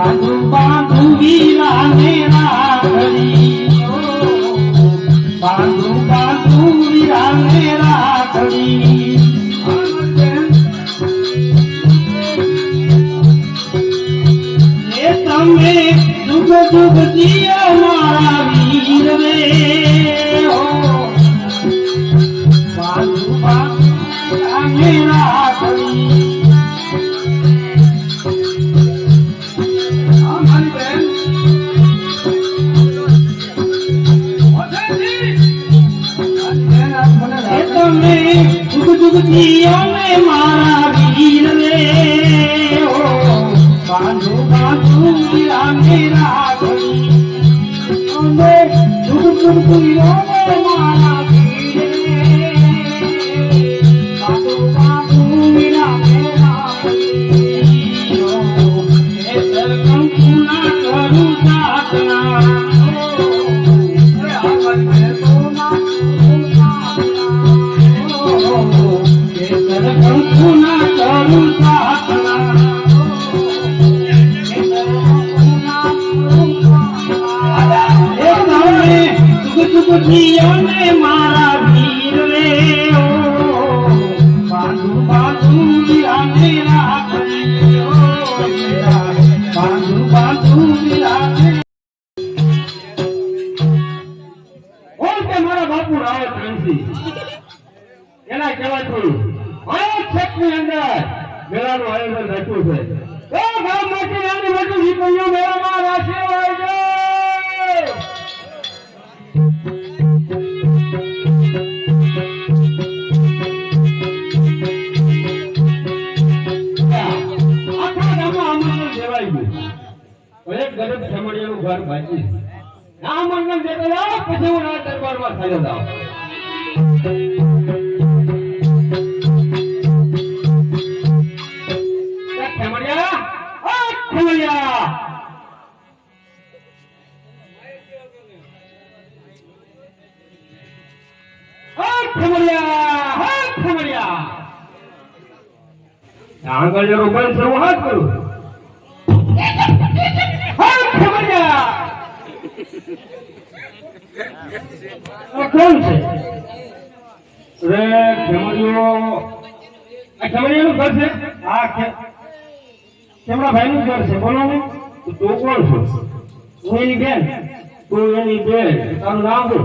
બાંધુ બાંધુ ખેમડીયા ઓ ખેમડીયા ઓ ખેમડીયા હો ખેમડીયા આગળ જરો બંધ શરૂ કરું. કોણ છે? રે ખેમડીયો આ ખેમડીયાનું ઘર છે? હા ખેમડા ભાઈનું ઘર છે બોલો ને તો કોણ છો? હું એની બેન. તું એની બેન. તારું નામ શું?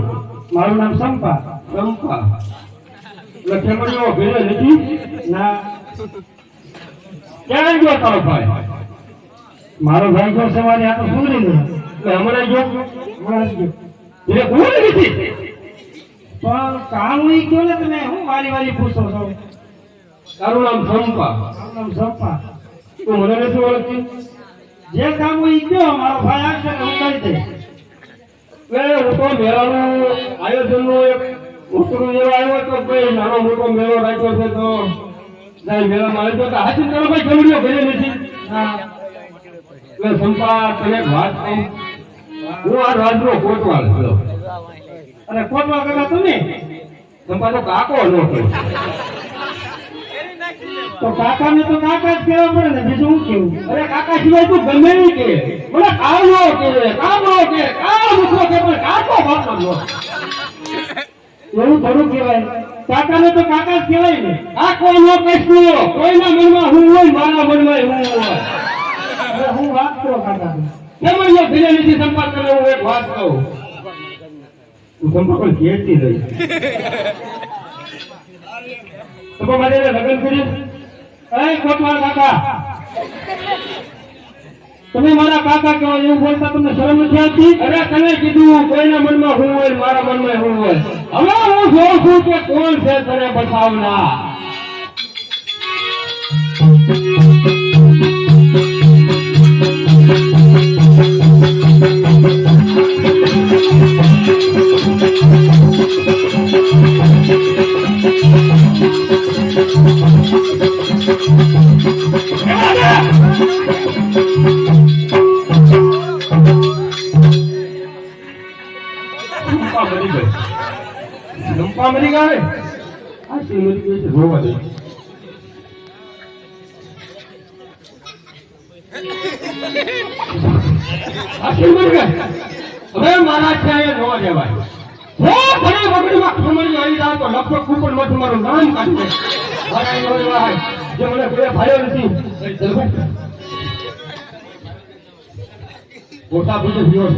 મારું નામ સંપા સંપા ખેમડીયો ઘરે નથી? ના. ક્યાં ગયો તારો ભાઈ? મારો ભાઈ ગયો સવારે આ તો સુધરી ગયો. હમણાં ગયો. હમણાં ગયો. એટલે ભૂલ નથી પણ કામ નહીં ગયો ને તમે, હું વારી વારી પૂછો છો? તારું નામ સંપા નામ સંપા તું મને નથી ઓળખતી. જે કામ ઈ ગયો મારો ભાઈ આવશે હું કરી દઈશ. એટલે હું તો મેળાનું આયોજનનું એક ઉતરું જેવો આવ્યો તો ભાઈ નાનો મોટો મેળો રાખ્યો છે તો જાય મેળામાં આવ્યો તો હાથી તારો ભાઈ ઘરે નથી હા. એટલે સંપા વાત હું આ રાજનો કોટવાલ છું. અને કોટવાલ કરવા તમે સંપાનો કાકો નો તો કાકા ને તો કાકા જ કહેવા પડે ને, બીજું શું કેવું અરે કાકા સિવાય તું ગમે નહીં કે મને કાવલો કે કાવલો કે કાળો મુખો કે પણ કાકો નો એવું થોડું કહેવાય. કાકાને તો કાકા જ કહેવાય ને. કોઈ નો કશું કોઈના મનમાં હું હોય, મારા મનમાં હું હોય. હું વાત કરો કાકા કેમ અહીંયા ફિરે નથી સંપાદ કરે હું એક વાત કહું. તું સંપર્ક કહેતી રહી તો મારે લગ્ન કર્યું એ કોટવાળ કાકા. તમે મારા કાકા કહો એવું બોલતા તમને શરમ નથી આવતી? અરે તને કીધું, કોઈના મનમાં હું હોય મારા મનમાં હું હોય. હવે હું જોઉં છું કે કોણ છે તને બતાવનાર? મરી મરી ત્યાં ન જવાય હો, ભલે વગડીમાં આવી જાય તો લખો કૂપનમાંથી મારું મારા જે મને કોઈ ભાઈઓ નથી. ગોટા બીજે પીવો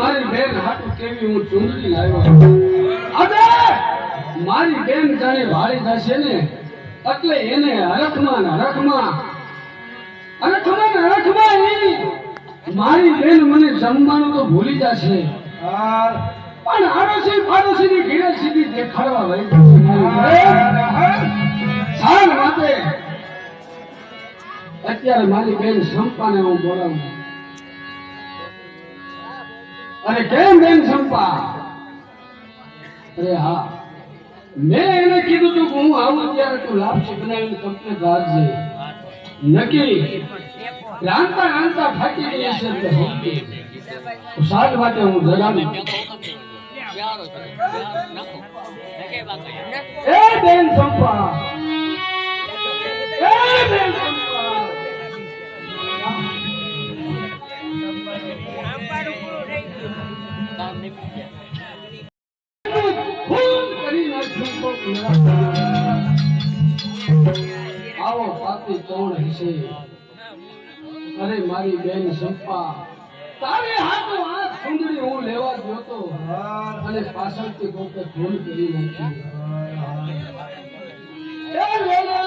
મારી બેન હાટુ કેવી હું ચૂંટણી લાવ્યો. અરે મારી બેન જાણે વાળી જશે ને એટલે એને હરખમાં ને હરખમાં હરખમાં ને હરખમાં મારી બેન મને જમવાનું તો ભૂલી જશે. પણ આડોશી પાડોશી ની ઘીરે સીધી દેખાડવા લઈ સાર માટે અત્યારે મારી બેન સંપાને હું બોલાવું. અરે કેમ બેન સંપા. અરે હા. મેં એને કીધું તું હું આવું ત્યારે તું લાભ બનાવીને કંપની રાખજે નક્કી. રાંધતા રાંધતા ફાટી ગઈ છે. સાત માટે હું જગાડું. એ બેન સંપા. એ બેન સંપા. આવો પાપી કોણ હશે અરે મારી બેન સંપા તારે હાથો હાથ સુંદરી હું લેવા ગયો તો અને પાછળથી કોકે ભૂલ કરી નાખી એ લેલા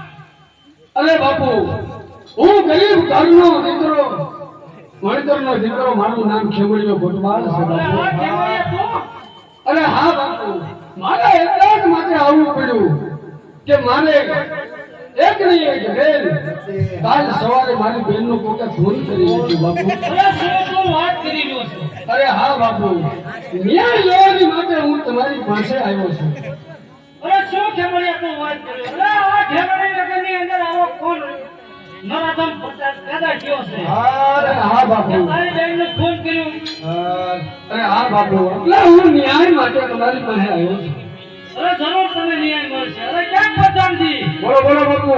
બાપુ હું ગરીબ ઘરનો દીકરો મણિકરનો દીકરો મારું નામ ખેમડીયો ગોટવાલ છે અરે હા બાપુ મારે એટલા જ માટે આવવું પડ્યું કે મારે એક નહીં એક બેન. કાલ સવારે મારી બેનનો કોકે ફોન કરી દીધું બાપુ. અરે હા બાપુ ન્યાય લેવાની માટે હું તમારી પાસે આવ્યો છું. અરે હા બાપુ. હા. અરે હા બાપુ. એટલે હું ન્યાય માટે તમારી પાસે આવ્યો છું. અરે જરૂર તમે ન્યાય મળશે. અરે ક્યાં પચાનજી બોલો બોલો બાપુ.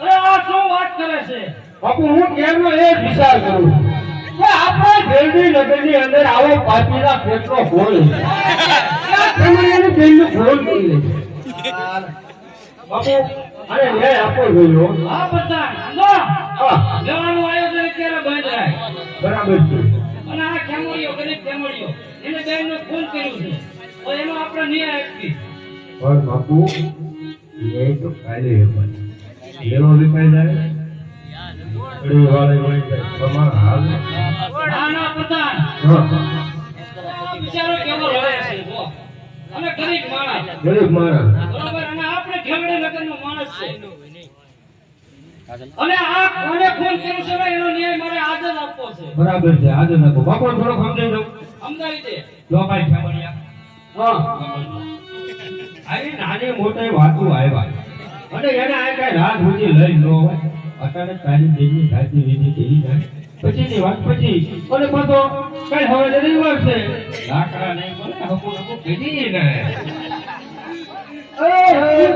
અરે આ શું વાત કરે છે? બાપુ હું કેમનો એ જ વિચાર કરું છું કે આપણા ભેરડી નગરની અંદર આવો પાપીના પેટનો હોલ છે. ત્યાં ખમણીયાની ફોન કરી બાપુ અરે ન્યાય આપવો જોઈએ હો. હા જવાનું આયોજન અત્યારે બંધ રાખ બરાબર છે. અને આ ખેમડીઓ ગરીબ ખેમડીઓ એને બેનને ફોન કર્યો છે. તો એનો આપણે ન્યાય આપી પણ બાપુ એ તો કાલે એનો વેપાર જાય અડી વાળે વળી જાય. તમારા હાલ ના? ના પધાન હા. કેવો રડે છે અને ગરીબ માણસ. ગરીબ માણસ બરોબર અને આપણે ખેમડી નગરનો માણસ છે. અને આ કોને ફોન કર્યો છે એનો ન્યાય મારે આજે જ આપવો છે. બરાબર છે આજે નાખો બાપુ થોડો સમજાઈ દઉં સમજાવી દે. જો ભાઈ ખેમણિયા હા. આવી નાની મોટી વાતો આવ્યા. અને એને આ કઈ રાત સુધી લઈ ન હોય. તારી દેવી વિધિ જાય. પછીની વાત પછી. અને પાછો કઈ હવે રવિવાર છે. લાકડા નહીં બોલે હકુ હકુ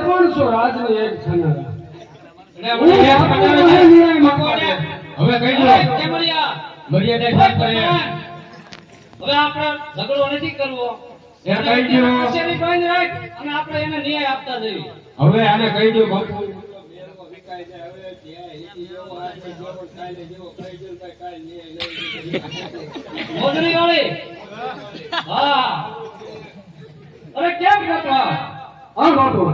કોણ છો રાજની એક આવ્યો. હવે કહી દો. મર્યાદા સાથ કરીએ. હવે આપણે ઝઘડો નથી કરવો. એ કહી દો. કચેરી બંધ રાખ અને આપણે એને ન્યાય આપતા જઈએ. હવે આને કહી દો બાપુ. મોજણી વાળી હા. અરે કેમ કરતા હા બાપુ.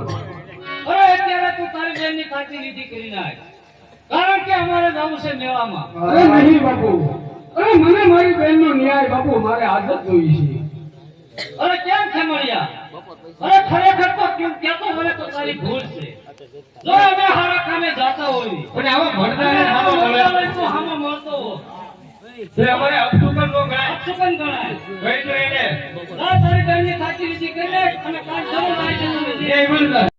અરે અત્યારે તું તારી બેનની ખાતી લીધી કરી નાખ. કારણ કે અમારે જવું છે મેળામાં અરે નહીં બાપુ. અરે મને મારી બહેનનો ન્યાય બાપુ મારે આદત જોઈ છે. અરે કેમ ખેમળિયા અરે ખરેખર તો કેમ કેતો મને તો તારી ભૂલ છે. જો અમે હારા કામે જાતા હોય. પણ આવા ભણતા હામો મળે. તો હામો મળતો. તે અમારે અપસુકન નો ગણાય. અપસુકન ગણાય. કઈ તો એને. તારી બેનની સાચી નીતિ કરી લે અને કાલ જરૂર આવી જવું એ ઈમાનદાર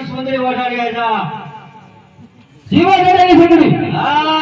નામની સુંદરી વટાડ્યા હતા જીવા દાદાની સુંદરી હા